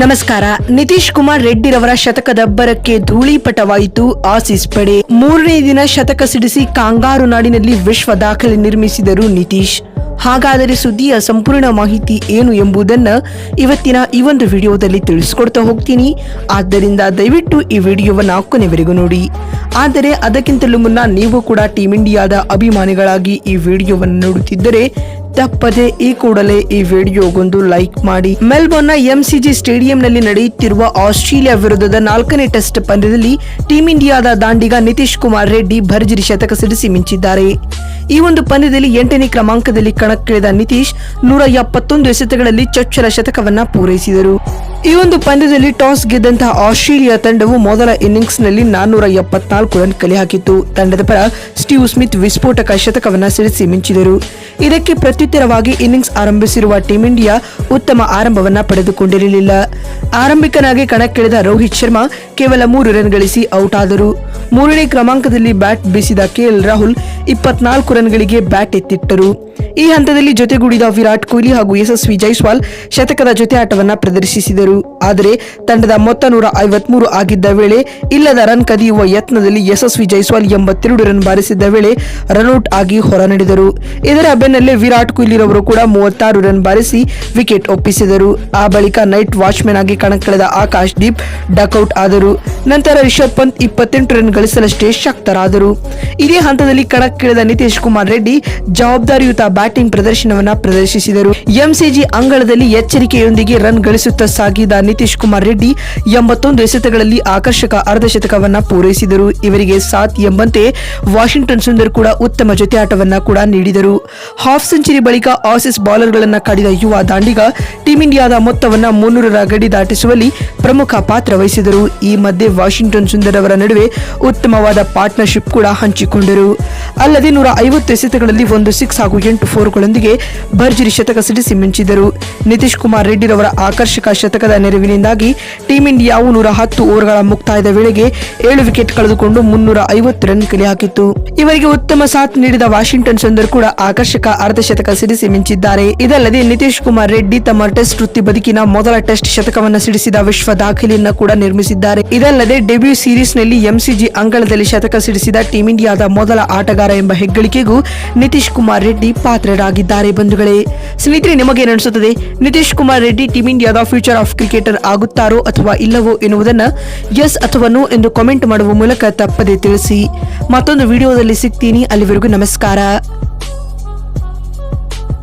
ನಮಸ್ಕಾರ. ನಿತೀಶ್ ಕುಮಾರ್ ರೆಡ್ಡಿ ರೆಡ್ಡಿರವರ ಶತಕದಬ್ಬರಕ್ಕೆ ಧೂಳಿಪಟವಾಯಿತು ಆಸೀಸ್ ಪಡೆ. ಮೂರನೇ ದಿನ ಶತಕ ಸಿಡಿಸಿ ಕಾಂಗಾರು ನಾಡಿನಲ್ಲಿ ವಿಶ್ವ ದಾಖಲೆ ನಿರ್ಮಿಸಿದರು ನಿತೀಶ್. ಹಾಗಾದರೆ ಸುದ್ದಿಯ ಸಂಪೂರ್ಣ ಮಾಹಿತಿ ಏನು ಎಂಬುದನ್ನ ಇವತ್ತಿನ ಈ ಒಂದು ವಿಡಿಯೋದಲ್ಲಿ ತಿಳಿಸ್ಕೊಡ್ತಾ ಹೋಗ್ತೀನಿ. ಆದ್ದರಿಂದ ದಯವಿಟ್ಟು ಈ ವಿಡಿಯೋವನ್ನ ಕೊನೆವರೆಗೂ ನೋಡಿ. ಆದರೆ ಅದಕ್ಕಿಂತಲೂ ಮುನ್ನ ನೀವು ಕೂಡ ಟೀಮ್ ಇಂಡಿಯಾದ ಅಭಿಮಾನಿಗಳಾಗಿ ಈ ವಿಡಿಯೋವನ್ನು ನೋಡುತ್ತಿದ್ದರೆ ತಪ್ಪದೆ ಈ ಕೂಡಲೇ ಈ ವಿಡಿಯೋಗೊಂದು ಲೈಕ್ ಮಾಡಿ. ಮೆಲ್ಬೋರ್ನ್ ಎಂಸಿಜಿ ಸ್ಟೇಡಿಯಂನಲ್ಲಿ ನಡೆಯುತ್ತಿರುವ ಆಸ್ಟ್ರೇಲಿಯಾ ವಿರುದ್ಧದ ನಾಲ್ಕನೇ ಟೆಸ್ಟ್ ಪಂದ್ಯದಲ್ಲಿ ಟೀಂ ಇಂಡಿಯಾದ ದಾಂಡಿಗ ನಿತೀಶ್ ಕುಮಾರ್ ರೆಡ್ಡಿ ಭರ್ಜರಿ ಶತಕ ಸಿಡಿಸಿ ಮಿಂಚಿದ್ದಾರೆ. ಈ ಒಂದು ಪಂದ್ಯದಲ್ಲಿ ಎಂಟನೇ ಕ್ರಮಾಂಕದಲ್ಲಿ ಕಣಕ್ಕಿಳಿದ ನಿತೀಶ್ ನೂರ ಎಪ್ಪತ್ತೊಂದು ಎಸೆತಗಳಲ್ಲಿ ಚೊಚ್ಚಲ ಶತಕವನ್ನ ಪೂರೈಸಿದರು. ಈ ಒಂದು ಪಂದ್ಯದಲ್ಲಿ ಟಾಸ್ ಗೆದ್ದಂತಹ ಆಸ್ಟ್ರೇಲಿಯಾ ತಂಡವು ಮೊದಲ ಇನ್ನಿಂಗ್ಸ್ನಲ್ಲಿ ನಾನ್ನೂರ ಎಪ್ಪತ್ನಾಲ್ಕು ರನ್ ಕಲೆ ಹಾಕಿತ್ತು. ತಂಡದ ಪರ ಸ್ಟೀವ್ ಸ್ಮಿತ್ ವಿಸ್ಫೋಟಕ ಶತಕವನ್ನ ಸಿಡಿಸಿ ಮಿಂಚಿದರು. ಇದಕ್ಕೆ ಪ್ರತ್ಯುತ್ತರವಾಗಿ ಇನ್ನಿಂಗ್ಸ್ ಆರಂಭಿಸಿರುವ ಟೀಂ ಇಂಡಿಯಾ ಉತ್ತಮ ಆರಂಭವನ್ನ ಪಡೆದುಕೊಂಡಿರಲಿಲ್ಲ. ಆರಂಭಿಕನಾಗಿ ಕಣಕ್ಕಿಳಿದ ರೋಹಿತ್ ಶರ್ಮಾ ಕೇವಲ ಮೂರು ರನ್ ಗಳಿಸಿ ಔಟ್ ಆದರು. ಮೂರನೇ ಕ್ರಮಾಂಕದಲ್ಲಿ ಬ್ಯಾಟ್ ಬೀಸಿದ ಕೆಎಲ್ ರಾಹುಲ್ ಇಪ್ಪತ್ನಾಲ್ಕು ರನ್ಗಳಿಗೆ ಬ್ಯಾಟ್ ಎತ್ತಿಟ್ಟರು. ಈ ಹಂತದಲ್ಲಿ ಜೊತೆಗೂಡಿದ ವಿರಾಟ್ ಕೊಹ್ಲಿ ಹಾಗೂ ಯಶಸ್ವಿ ಜೈಸ್ವಾಲ್ ಶತಕದ ಜೊತೆ ಆಟವನ್ನು ಪ್ರದರ್ಶಿಸಿದರು. ಆದರೆ ತಂಡದ ಮೊತ್ತ ನೂರ ಐವತ್ಮೂರು ಆಗಿದ್ದ ವೇಳೆ ಇಲ್ಲದ ರನ್ ಕದಿಯುವ ಯತ್ನದಲ್ಲಿ ಯಶಸ್ವಿ ಜೈಸ್ವಾಲ್ ಎಂಬತ್ತೆರಡು ರನ್ ಬಾರಿಸಿದ್ದ ವೇಳೆ ರನ್ಔಟ್ ಆಗಿ ಹೊರ ನಡೆದರು ಇದರ ಬೆನ್ನಲ್ಲೇ ವಿರಾಟ್ ಕೊಹ್ಲಿರವರು ಕೂಡ ಮೂವತ್ತಾರು ರನ್ ಬಾರಿಸಿ ವಿಕೆಟ್ ಒಪ್ಪಿಸಿದರು. ಆ ಬಳಿಕ ನೈಟ್ ವಾಚ್ಮನ್ ಆಗಿ ಕಣಕ್ಕಿಳಿದ ಆಕಾಶ್ ದೀಪ್ ಡಕ್ಔಟ್ ಆದರು. ನಂತರ ರಿಷಬ್ ಪಂತ್ ಇಪ್ಪತ್ತೆಂಟು ರನ್ ಗಳಿಸಲಷ್ಟೇ ಶಕ್ತರಾದರು. ಇದೇ ಹಂತದಲ್ಲಿ ಕಣಕ್ಕಿಳಿದ ನಿತೀಶ್ ಕುಮಾರ್ ರೆಡ್ಡಿ ಜವಾಬ್ದಾರಿಯುತ ಬ್ಯಾಟಿಂಗ್ ಪ್ರದರ್ಶನವನ್ನ ಪ್ರದರ್ಶಿಸಿದರು. ಎಂಸಿಜಿ ಅಂಗಳದಲ್ಲಿ ಎಚ್ಚರಿಕೆಯೊಂದಿಗೆ ರನ್ ಗಳಿಸುತ್ತಾ ಸಾಗಿದ ನಿತೀಶ್ ಕುಮಾರ್ ರೆಡ್ಡಿ ಎಂಬತ್ತೊಂದು ಎಸೆತಗಳಲ್ಲಿ ಆಕರ್ಷಕ ಅರ್ಧಶತಕವನ್ನ ಪೂರೈಸಿದರು. ಇವರಿಗೆ ಸಾತ್ ಎಂಬಂತೆ ವಾಷಿಂಗ್ಟನ್ ಸುಂದರ್ ಕೂಡ ಉತ್ತಮ ಜೊತೆ ಆಟವನ್ನ ಕೂಡ ನೀಡಿದರು. ಹಾಫ್ ಸೆಂಚುರಿ ಬಳಿಕ ಆಸಿಸ್ ಬೌಲರ್ಗಳನ್ನು ಕಾಡಿದ ಯುವ ದಾಂಡಿಗ ಟೀಂ ಇಂಡಿಯಾದ ಮೊತ್ತವನ್ನ ಮುನ್ನೂರರ ಗಡಿ ದಾಟಿಸುವಲ್ಲಿ ಪ್ರಮುಖ ಪಾತ್ರ ವಹಿಸಿದರು. ಈ ಮಧ್ಯೆ ವಾಷಿಂಗ್ಟನ್ ಸುಂದರ್ ಅವರ ನಡುವೆ ಉತ್ತಮವಾದ ಪಾರ್ಟ್ನರ್ಶಿಪ್ ಕೂಡ ಹಂಚಿಕೊಂಡರು. ಅಲ್ಲದೆ ನೂರ ಐವತ್ತು ಎಸೆತಗಳಲ್ಲಿ ಒಂದು ಸಿಕ್ಸ್ ಹಾಗೂ ಎಂಟು ಫೋರ್ಗಳೊಂದಿಗೆ ಭರ್ಜರಿ ಶತಕ ಸಿಡಿಸಿ ಮಿಂಚಿದರು ನಿತೀಶ್ ಕುಮಾರ್ ರೆಡ್ಡಿರವರ ಆಕರ್ಷಕ ಶತಕದ ನೆರವಿನಿಂದಾಗಿ ಟೀಂ ಇಂಡಿಯಾವು ನೂರ ಹತ್ತು ಓವರ್ಗಳ ಮುಕ್ತಾಯದ ವೇಳೆಗೆ ಏಳು ವಿಕೆಟ್ ಕಳೆದುಕೊಂಡು ಮುನ್ನೂರ ಐವತ್ತು ರನ್ ಕಲೆ ಹಾಕಿತ್ತು. ಇವರಿಗೆ ಉತ್ತಮ ಸಾಥ್ ನೀಡಿದ ವಾಷಿಂಗ್ಟನ್ ಸುಂದರ್ ಕೂಡ ಆಕರ್ಷಕ ಅರ್ಧಶತಕ ಸಿಡಿಸಿ ಮಿಂಚಿದ್ದಾರೆ. ಇದಲ್ಲದೆ ನಿತೀಶ್ ಕುಮಾರ್ ರೆಡ್ಡಿ ತಮ್ಮ ಟೆಸ್ಟ್ ವೃತ್ತಿ ಬದುಕಿನ ಮೊದಲ ಟೆಸ್ಟ್ ಶತಕವನ್ನು ಸಿಡಿಸಿದ ವಿಶ್ವ ದಾಖಲೆಯನ್ನು ಕೂಡ ನಿರ್ಮಿಸಿದ್ದಾರೆ. ಇದಲ್ಲದೆ ಡೆಬ್ಯೂ ಸೀರೀಸ್ನಲ್ಲಿ ಎಂಸಿಜಿ ಅಂಗಳದಲ್ಲಿ ಶತಕ ಸಿಡಿಸಿದ ಟೀಂ ಇಂಡಿಯಾದ ಮೊದಲ ಆಟಗಾರ ಎಂಬ ಹೆಗ್ಗಳಿಕೆಗೂ ನಿತೀಶ್ ಕುಮಾರ್ ರೆಡ್ಡಿ ಪಾತ್ರರಾಗಿದ್ದಾರೆ ಬಂಧುಗಳೇ. ಸ್ನೇಹಿತರೆ ನಿಮಗೇನು ಅನಿಸುತ್ತದೆ ನಿತೀಶ್ ಕುಮಾರ್ ರೆಡ್ಡಿ ಟೀಮ್ ಇಂಡಿಯಾದ ಫ್ಯೂಚರ್ ಆಫ್ ಕ್ರಿಕೆಟರ್ ಆಗುತ್ತಾರೋ ಅಥವಾ ಇಲ್ಲವೋ ಎನ್ನುವುದನ್ನು ಎಸ್ ಅಥವಾ ನೋ ಎಂದು ಕಾಮೆಂಟ್ ಮಾಡುವ ಮೂಲಕ ತಪ್ಪದೆ ತಿಳಿಸಿ. ಮತ್ತೊಂದು ವಿಡಿಯೋದಲ್ಲಿ ಸಿಗ್ತೀನಿ. ಅಲ್ಲಿವರೆಗೂ ನಮಸ್ಕಾರ.